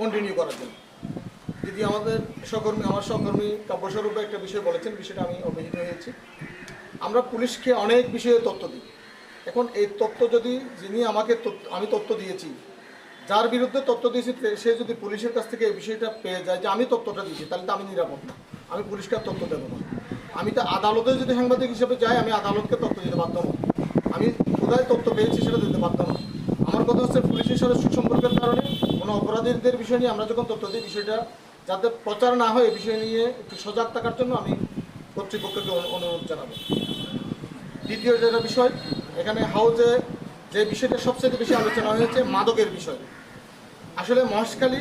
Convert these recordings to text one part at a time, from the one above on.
Continue করার জন্য। দিদি আমাদের সহকর্মী আমার সহকর্মী কাব্যস্বরূপ একটা বিষয় বলেছেন, বিষয়টা আমি অভিহিত হয়েছি। আমরা পুলিশকে অনেক বিষয়ে তথ্য দিই। এখন এই তথ্য যদি যিনি আমাকে আমি তথ্য দিয়েছি, যার বিরুদ্ধে তথ্য দিয়েছি সে যদি পুলিশের কাছ থেকে এই বিষয়টা পেয়ে যায় যে আমি তথ্যটা দিয়েছি, তাহলে তো আমি নিরাপদ না। আমি পুলিশকে তথ্য দেবো না। আমি তো আদালতে যদি সাংবাদিক হিসেবে যাই, আমি আদালতকে তথ্য দিতে হব আমি কোথায় তথ্য পেয়েছি সেটা দিতে না আমার কথা হচ্ছে পুলিশের সাথে সুসম্পর্কের কারণে কোনো অপরাধীদের বিষয় নিয়ে আমরা যখন তথ্য দিই, বিষয়টা যাতে প্রচার না হয় এই বিষয় নিয়ে একটু সজাগ থাকার জন্য আমি কর্তৃপক্ষকে অনু- অনুরোধ জানাব। দ্বিতীয় যেটা বিষয়, এখানে হাউজে যে বিষয়টা সবচেয়ে বেশি আলোচনা হয়েছে, মাদকের বিষয়। আসলে মহেশখালী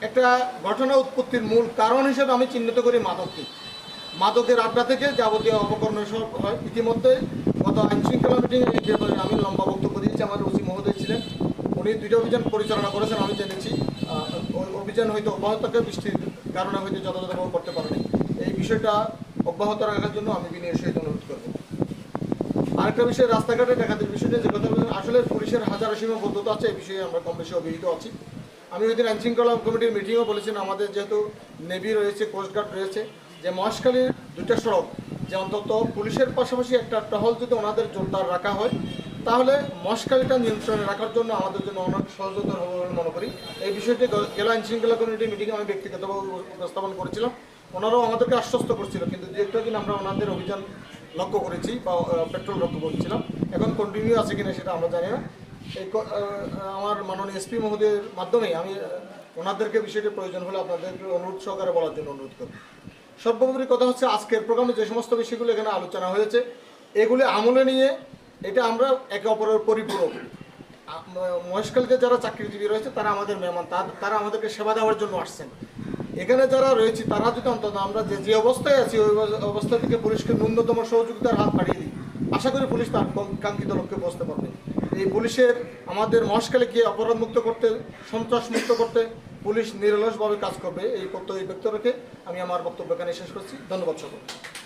একটা ঘটনা উৎপত্তির মূল কারণ হিসেবে আমি চিহ্নিত করি মাদককে। মাদকের আড্ডা থেকে যাবতীয় অপকর্ম সব হয়। ইতিমধ্যে গত আইন শৃঙ্খলা মিটিংয়ে আমি লম্বা বক্তব্য দিয়েছি, আমার ওসি মহোদয় ছিলেন। উনি দুইটা অভিযান পরিচালনা করেছেন, আমি জেনেছি। অভিযান হয়তো অব্যাহত থাকে বৃষ্টির কারণে হয়তো যথাযথভাবে করতে পারেনি। এই বিষয়টা অব্যাহত রাখার জন্য আমি বিনয়ের সহিত অনুরোধ করব। আরেকটা বিষয়, রাস্তাঘাটে ডাকাতির বিষয়টা যে কথা আসলে পুলিশের হাজার সীমা সীমাবদ্ধতা আছে, এই বিষয়ে আমরা কম বেশি অভিহিত আছি। আমি ওই দিন আইন শৃঙ্খলা কমিটির মিটিংও বলেছেন আমাদের যেহেতু নেভি রয়েছে কোস্টগার্ড রয়েছে, যে মহেশখালীর দুইটা সড়ক, যে অন্তত পুলিশের পাশাপাশি একটা টহল যদি ওনাদের জোরদার রাখা হয় তাহলে মহেশখালীটা নিয়ন্ত্রণে রাখার জন্য আমাদের জন্য অনেক সহযোগিতা হবে বলে মনে করি। এই বিষয়টি গেল আইন শৃঙ্খলা কমিটির মিটিংয়ে আমি ব্যক্তিগতভাবে উপস্থাপন করেছিলাম। ওনারাও আমাদেরকে আশ্বস্ত করছিল, কিন্তু দু একটা দিন আমরা ওনাদের অভিযান লক্ষ্য করেছি বা পেট্রোল লক্ষ্য করেছিলাম, এখন কন্টিনিউ আছে কিনা সেটা আমরা জানি না। এই আমার মাননীয় এসপি মহোদয়ের মাধ্যমে আমি ওনাদেরকে বিষয়টি প্রয়োজন হলে আপনাদেরকে অনুরোধ সহকারে বলার জন্য অনুরোধ করব সর্বোপরি কথা হচ্ছে, আজকের প্রোগ্রামে যে সমস্ত বিষয়গুলো এখানে আলোচনা হয়েছে, এগুলি আমলে নিয়ে এটা আমরা একে অপরের পরিপূরক। আ- ম- যারা চাকরিজীবী রয়েছে, তারা আমাদের মেহমান তারা আমাদেরকে সেবা দেওয়ার জন্য আসছেন। এখানে যারা রয়েছে, তারা যদি অন্তত আমরা যে যে অবস্থায় আছি, ওই অবস্থা থেকে পুলিশকে ন্যূনতম সহযোগিতার হাত বাড়িয়ে দিই। আশা করি পুলিশ তার কাঙ্ক্ষিত লক্ষ্যে পৌঁছতে পারবে। এই পুলিশের, আমাদের মহেশখালীকে অপরাধ মুক্ত করতে, সন্ত্রাস মুক্ত করতে পুলিশ নিরলসভাবে কাজ করবে। এই প্রত্যয় ব্যক্ত রেখে আমি আমার বক্তব্য এখানে শেষ করছি। ধন্যবাদ সকলকে।